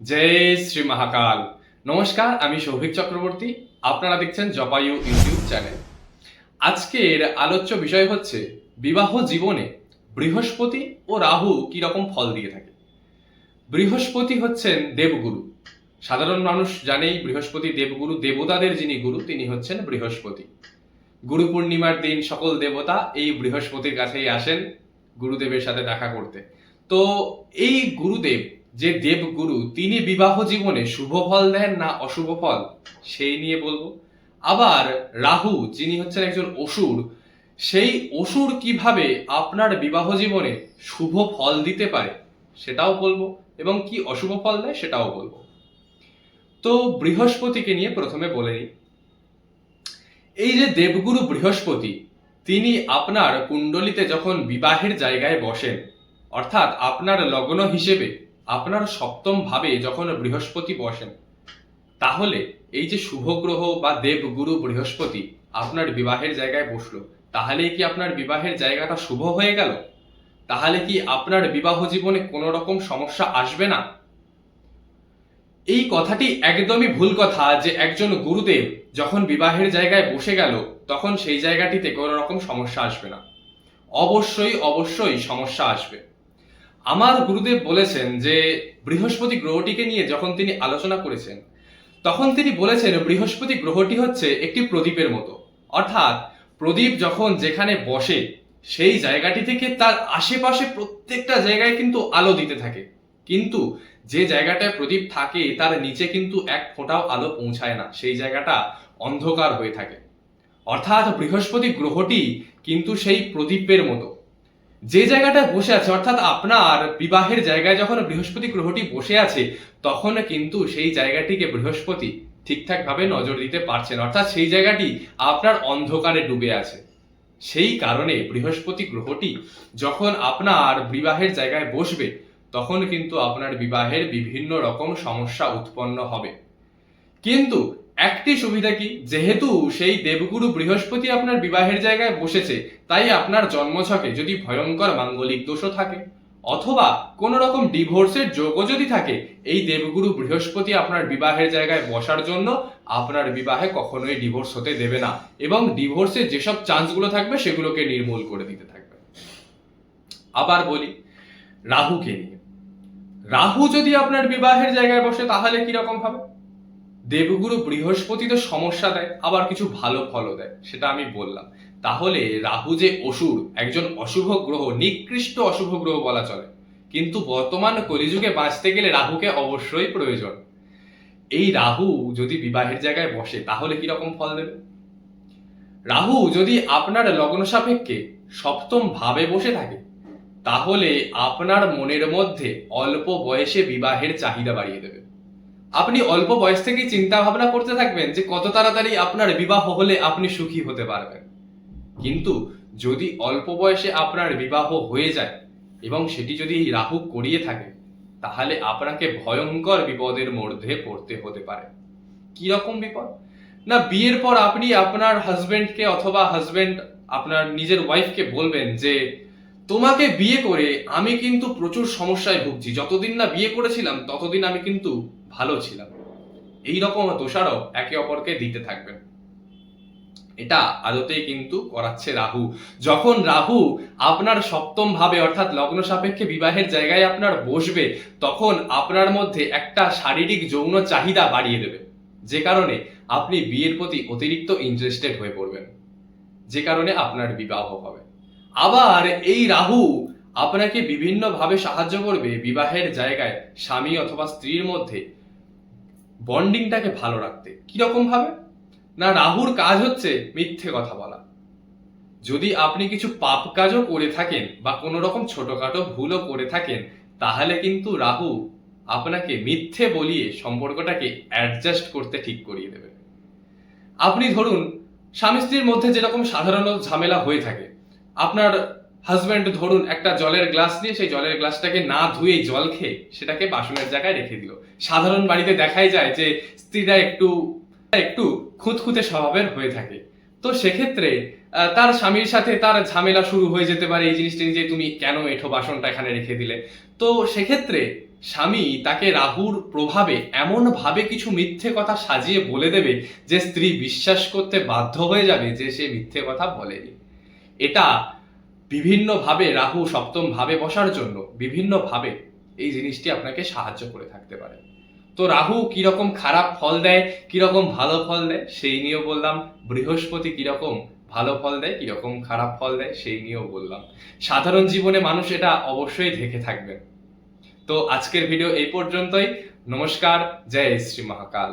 জয় শ্রী মহাকাল। নমস্কার, আমি সৌভিক চক্রবর্তী। আপনারা দেখছেন জপায়ু ইউটিউব চ্যানেল। আজকের আলোচ্য বিষয় হচ্ছে, বিবাহ জীবনে বৃহস্পতি ও রাহু রকম ফল দিয়ে থাকে? বৃহস্পতি হচ্ছেন দেবগুরু। সাধারণ মানুষ জানেই বৃহস্পতি দেবগুরু, দেবতাদের যিনি গুরু, তিনি হচ্ছেন বৃহস্পতি। গুরু পূর্ণিমার দিন সকল দেবতা এই বৃহস্পতির কাছেই আসেন গুরুদেবের সাথে দেখা করতে। তো এই গুরুদেব যে দেবগুরু, তিনি বিবাহ জীবনে শুভ ফল দেন না অশুভ ফল? সেই নিয়ে বলব। আবার রাহু, যিনি হচ্ছেন একজন অসুর, সেই অসুর কীভাবে আপনার বিবাহ জীবনে শুভ ফল দিতে পারে, সেটাও বলব এবং কি অশুভ ফল দেয় সেটাও বলব। তো বৃহস্পতিকে নিয়ে প্রথমে বলে নিই। এই যে দেবগুরু বৃহস্পতি, তিনি আপনার কুণ্ডলিতে যখন বিবাহের জায়গায় বসেন, অর্থাৎ আপনার লগ্ন হিসেবে আপনার সপ্তম ভাবে যখন বৃহস্পতি বসেন, তাহলে এই যে শুভ গ্রহ বা দেবগুরু বৃহস্পতি আপনার বিবাহের জায়গায় বসল তাহলে কি আপনার বিবাহের জায়গাটা শুভ হয়ে গেল? তাহলে কি আপনার বিবাহ জীবনে কোনো রকম সমস্যা আসবে না? এই কথাটি একদমই ভুল কথা যে একজন গুরুদেব যখন বিবাহের জায়গায় বসে গেল, তখন সেই জায়গাটিতে কোনো রকম সমস্যা আসবে না। অবশ্যই অবশ্যই সমস্যা আসবে। আমার গুরুদেব বলেছেন যে বৃহস্পতি গ্রহটিকে নিয়ে যখন তিনি আলোচনা করেছেন, তখন তিনি বলেছেন বৃহস্পতি গ্রহটি হচ্ছে একটি প্রদীপের মতো। অর্থাৎ প্রদীপ যখন যেখানে বসে, সেই জায়গাটি থেকে তার আশেপাশে প্রত্যেকটা জায়গায় কিন্তু আলো দিতে থাকে। কিন্তু যে জায়গাটায় প্রদীপ থাকে, তার নিচে কিন্তু এক ফোঁটাও আলো পৌঁছায় না। সেই জায়গাটা অন্ধকার হয়ে থাকে। অর্থাৎ বৃহস্পতি গ্রহটি কিন্তু সেই প্রদীপের মতো। যে জায়গাটায় বসে আছে, অর্থাৎ আপনার বিবাহের জায়গায় যখন বৃহস্পতি গ্রহটি বসে আছে, তখন কিন্তু সেই জায়গাটিকে বৃহস্পতি ঠিকঠাক ভাবে নজর দিতে পারছেন অর্থাৎ সেই জায়গাটি আপনার অন্ধকারে ডুবে আছে। সেই কারণে বৃহস্পতি গ্রহটি যখন আপনার বিবাহের জায়গায় বসবে, তখন কিন্তু আপনার বিবাহের বিভিন্ন রকম সমস্যা উৎপন্ন হবে। কিন্তু একটি সুবিধা কি? যেহেতু সেই দেবগুরু বৃহস্পতি আপনার বিবাহের জায়গায় বসেছে, তাই আপনার জন্মছকে যদি ভয়ঙ্কর মাঙ্গলিক দোষও থাকে, অথবা কোন রকম ডিভোর্সের যোগও যদি থাকে, এই দেবগুরু বৃহস্পতি আপনার বিবাহের জায়গায় বসার জন্য আপনার বিবাহে কখনোই ডিভোর্স হতে দেবে না, এবং ডিভোর্সের যেসব চান্সগুলো থাকবে, সেগুলোকে নির্মূল করে দিতে থাকবে। আবার বলি, রাহুকে নিয়ে। রাহু যদি আপনার বিবাহের জায়গায় বসে, তাহলে কি রকম হবে? দেবগুরু বৃহস্পতি তো সমস্যা দেয়, আবার কিছু ভালো ফলও দেয়, সেটা আমি বললাম। তাহলে রাহু যে অসুর, একজন অশুভ গ্রহ, নিকৃষ্ট অশুভ গ্রহ বলা চলে। কিন্তু বর্তমান কলিযুগে বাঁচতে গেলে রাহুকে অবশ্যই প্রয়োজন। এই রাহু যদি বিবাহের জায়গায় বসে, তাহলে কি রকম ফল দেবে? রাহু যদি আপনার লগ্ন সাপেক্ষে সপ্তম ভাবে বসে থাকে, তাহলে আপনার মনের মধ্যে অল্প বয়সে বিবাহের চাহিদা বাড়িয়ে দেবে। আপনি অল্প বয়স থেকেই চিন্তা ভাবনা করতে থাকবেন যে কত তাড়াতাড়ি আপনার বিবাহ হলে আপনি সুখী হতে পারবেন। কিন্তু যদি অল্প বয়সে আপনার বিবাহ হয়ে যায় এবং সেটি যদি রাহু করিয়ে থাকে, তাহলে আপনাকে ভয়ঙ্কর বিপদের মধ্যে পড়তে হতে পারে। রকম বিপদ? না, বিয়ের পর আপনি আপনার হাজবেন্ডকে অথবা হাজবেন্ড আপনার নিজের ওয়াইফকে বলবেন যে তোমাকে বিয়ে করে আমি কিন্তু প্রচুর সমস্যায় ভুগছি। যতদিন না বিয়ে করেছিলাম, ততদিন আমি কিন্তু ভালো ছিলাম। এই রকম দোষারোপ একে অপরকে দিতে থাকবেন এটা আদতেই কিন্তু করাচ্ছে রাহু। যখন রাহু আপনার সপ্তম ভাবে, অর্থাৎ লগ্ন সাপেক্ষে বিবাহের জায়গায় আপনার বসবে, তখন আপনার মধ্যে একটা শারীরিক যৌন চাহিদা বাড়িয়ে দেবে। যে কারণে আপনি বিয়ের প্রতি অতিরিক্ত ইন্টারেস্টেড হয়ে পড়বেন। যে কারণে আপনার বিবাহ হবে। আবার এই রাহু আপনাকে বিভিন্নভাবে সাহায্য করবে বিবাহের জায়গায় স্বামী অথবা স্ত্রীর মধ্যে বন্ডিংটাকে ভালো রাখতে। কীরকম ভাবে না, রাহুর কাজ হচ্ছে মিথ্যে কথা বলা। যদি আপনি কিছু পাপ কাজও করে থাকেন বা কোনো রকম ছোটখাটো ভুলও করে থাকেন, তাহলে কিন্তু রাহু আপনাকে মিথ্যে বলিয়ে সম্পর্কটাকে অ্যাডজাস্ট করতে ঠিক করিয়ে দেবে। আপনি ধরুন স্বামী স্ত্রীর মধ্যে যেরকম সাধারণত ঝামেলা হয়ে থাকে আপনার হাজব্যান্ড ধরুন একটা জলের গ্লাস দিয়ে সেই জলের গ্লাসটাকে না ধুয়ে জল খেয়ে সেটাকে বাসনের জায়গায় রেখে দিল। সাধারণ বাড়িতে দেখাই যায় যে স্ত্রীরা একটু একটু খুঁতখুঁতে স্বভাবের হয়ে থাকে। তো সেক্ষেত্রে তার স্বামীর সাথে তার ঝামেলা শুরু হয়ে যেতে পারে। এই জিনিসটা যে তুমি কেন এঠো বাসনটা এখানে রেখে দিলে? তো সেক্ষেত্রে স্বামী তাকে রাহুর প্রভাবে এমন ভাবে কিছু মিথ্যে কথা সাজিয়ে বলে দেবে যে স্ত্রী বিশ্বাস করতে বাধ্য হয়ে যাবে যে সে মিথ্যে কথা বলেনি। এটা বিভিন্ন ভাবে রাহু সপ্তম ভাবে বসার জন্য বিভিন্ন ভাবে এই জিনিসটি আপনাকে সাহায্য করে থাকতে পারে। তো রাহু কীরকম খারাপ ফল দেয়, কীরকম ভালো ফল দেয়, সেই নিয়েও বললাম। বৃহস্পতি কীরকম ভালো ফল দেয়, কীরকম খারাপ ফল দেয়, সেই নিয়েও বললাম। সাধারণ জীবনে মানুষ এটা অবশ্যই দেখে থাকবে তো আজকের ভিডিও এই পর্যন্তই। নমস্কার, জয় শ্রী মহাকাল।